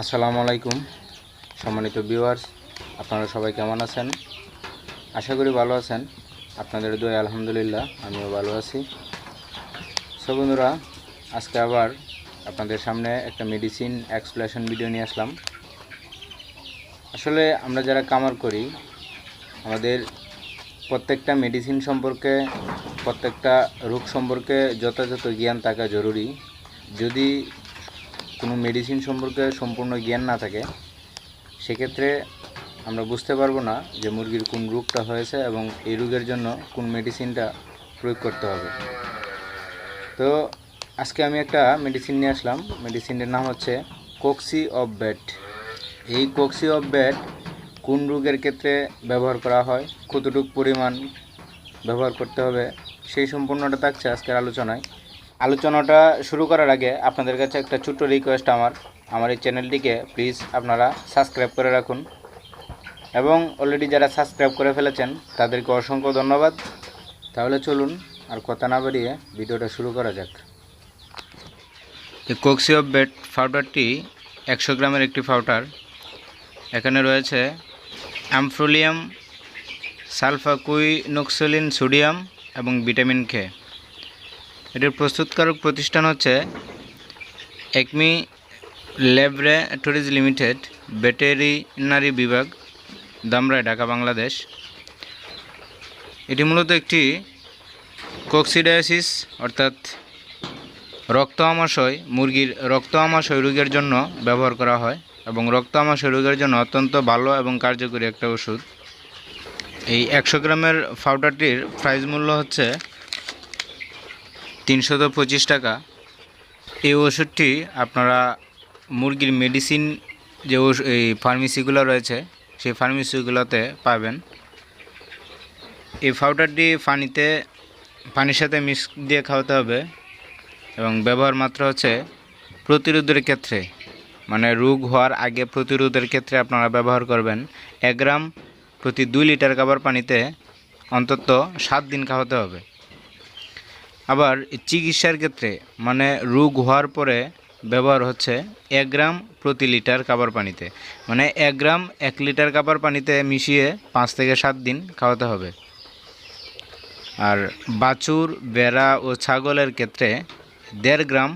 আসসালামু আলাইকুম, সম্মানিত ভিউয়ার্স আপনারা সবাই কেমন আছেন? আশা করি ভালো আছেন। আপনাদের দোয়া আলহামদুলিল্লাহ, আমিও ভালো আছি। সো বন্ধুরা, আজকে আবার আপনাদের সামনে একটা মেডিসিন এক্সপ্লেশন ভিডিও নিয়ে আসলাম। আসলে আমরা যারা কামার করি, আমাদের প্রত্যেকটা মেডিসিন সম্পর্কে, প্রত্যেকটা রোগ সম্পর্কে যথাযথ জ্ঞান থাকা জরুরি। যদি কোনো মেডিসিন সম্পর্কে সম্পূর্ণ জ্ঞান না থাকে, সেক্ষেত্রে আমরা বুঝতে পারব না যে মুরগির কোন রোগটা হয়েছে এবং এই রোগের জন্য কোন মেডিসিনটা প্রয়োগ করতে হবে। তো আজকে আমি একটা মেডিসিন নিয়ে আসলাম। মেডিসিনের নাম হচ্ছে কোক্সি অফ ব্যাট এই কোক্সি অফ ব্যাট কোন রোগের ক্ষেত্রে ব্যবহার করা হয়, কতটুকু পরিমাণ ব্যবহার করতে হবে, সেই সম্পূর্ণটা থাকছে আজকের আলোচনায়। আলোচনাটা শুরু করার আগে আপনাদের কাছে একটা ছোট্ট রিকোয়েস্ট আমার। আমার এই চ্যানেলটিকে প্লিজ আপনারা সাবস্ক্রাইব করে রাখুন। এবং অলরেডি যারা সাবস্ক্রাইব করে ফেলেছেন, তাদেরকে অসংখ্য ধন্যবাদ। তাহলে চলুন আর কথা না বাড়িয়ে ভিডিওটা শুরু করা যাক। কোক্সি অফ বেড পাউডারটি একশো গ্রামের একটি পাউডার এখানে রয়েছে অ্যামফ্রোলিয়াম সালফাকুইনোক্সোলিন সোডিয়াম এবং ভিটামিন কে এটির প্রস্তুতকারক প্রতিষ্ঠান হচ্ছে একমি ল্যাবরেটরিজ লিমিটেড, ভেটেরিনারি বিভাগ, দামরাই, ঢাকা, বাংলাদেশ। এটি মূলত একটি কোক্সিডায়াসিস, অর্থাৎ রক্ত আমাশয় মুরগির রক্ত আমাশয় রোগের জন্য ব্যবহার করা হয় এবং রক্ত আমাশয় রোগের জন্য অত্যন্ত ভালো এবং কার্যকরী একটা ওষুধ। এই একশো গ্রামের পাউডারটির প্রাইস মূল্য হচ্ছে তিনশত পঁচিশ টাকা। এই ওষুধটি আপনারা মুরগির মেডিসিন যে এই ফার্মেসিগুলো রয়েছে, সেই ফার্মেসিগুলোতে পাবেন। এই পাউডারটি পানিতে, পানির সাথে মিক্স দিয়ে খাওয়াতে হবে এবং ব্যবহার মাত্র হচ্ছে প্রতিরোধের ক্ষেত্রে মানে রোগ হওয়ার আগে প্রতিরোধের ক্ষেত্রে আপনারা ব্যবহার করবেন। এক গ্রাম প্রতি দুই লিটার খাবার পানিতে অন্তত সাত দিন খাওয়াতে হবে। আবার চিকিৎসার ক্ষেত্রে মানে রোগ হওয়ার পরে ব্যবহার হচ্ছে এক গ্রাম প্রতি লিটার খাবার পানিতে। মানে এক গ্রাম এক লিটার খাবার পানিতে মিশিয়ে পাঁচ থেকে সাত দিন খাওয়াতে হবে। আর বাছুর, বেড়া ও ছাগলের ক্ষেত্রে দেড় গ্রাম,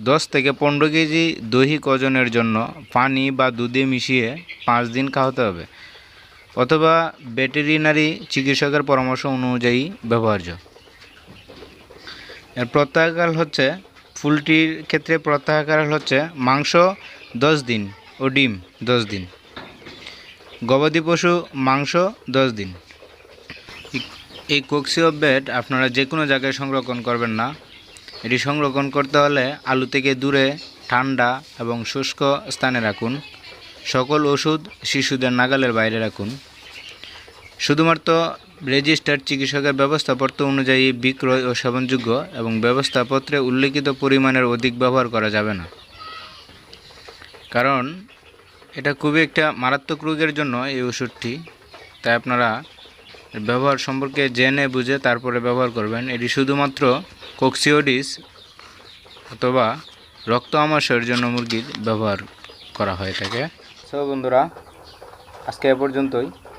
দশ থেকে পনেরো কেজি দৈহিক ওজনের জন্য পানি বা দুধে মিশিয়ে পাঁচ দিন খাওয়াতে হবে। অথবা ভেটেরিনারি চিকিৎসকের পরামর্শ অনুযায়ী ব্যবহার্য। এর প্রত্যাহারকাল হচ্ছে, ফুলটির ক্ষেত্রে প্রত্যাহারকাল হচ্ছে মাংস দশ দিন ও ডিম দশ দিন। গবাদি পশু মাংস দশ দিন। এই কোক্সিও বেড আপনারা যে কোনো জায়গায় সংরক্ষণ করবেন না। এটি সংরক্ষণ করতে হলে আলু থেকে দূরে, ঠান্ডা এবং শুষ্ক স্থানে রাখুন। সকল ওষুধ শিশুদের নাগালের বাইরে রাখুন। শুধুমাত্র রেজিস্টার্ড চিকিৎসকের ব্যবস্থাপত্র অনুযায়ী বিক্রয় ও সেবনযোগ্য এবং ব্যবস্থাপত্রে উল্লেখিত পরিমাণের অধিক ব্যবহার করা যাবে না। কারণ এটা খুবই একটা মারাত্মক রোগের জন্য এই ওষুধটি। তাই আপনারা ব্যবহার সম্পর্কে জেনে বুঝে তারপরে ব্যবহার করবেন। এটি শুধুমাত্র কোক্সিওডিস অথবা রক্ত আমাশয়ের জন্য মুরগির ব্যবহার করা হয়ে থাকে সো বন্ধুরা, আজকে এ পর্যন্তই।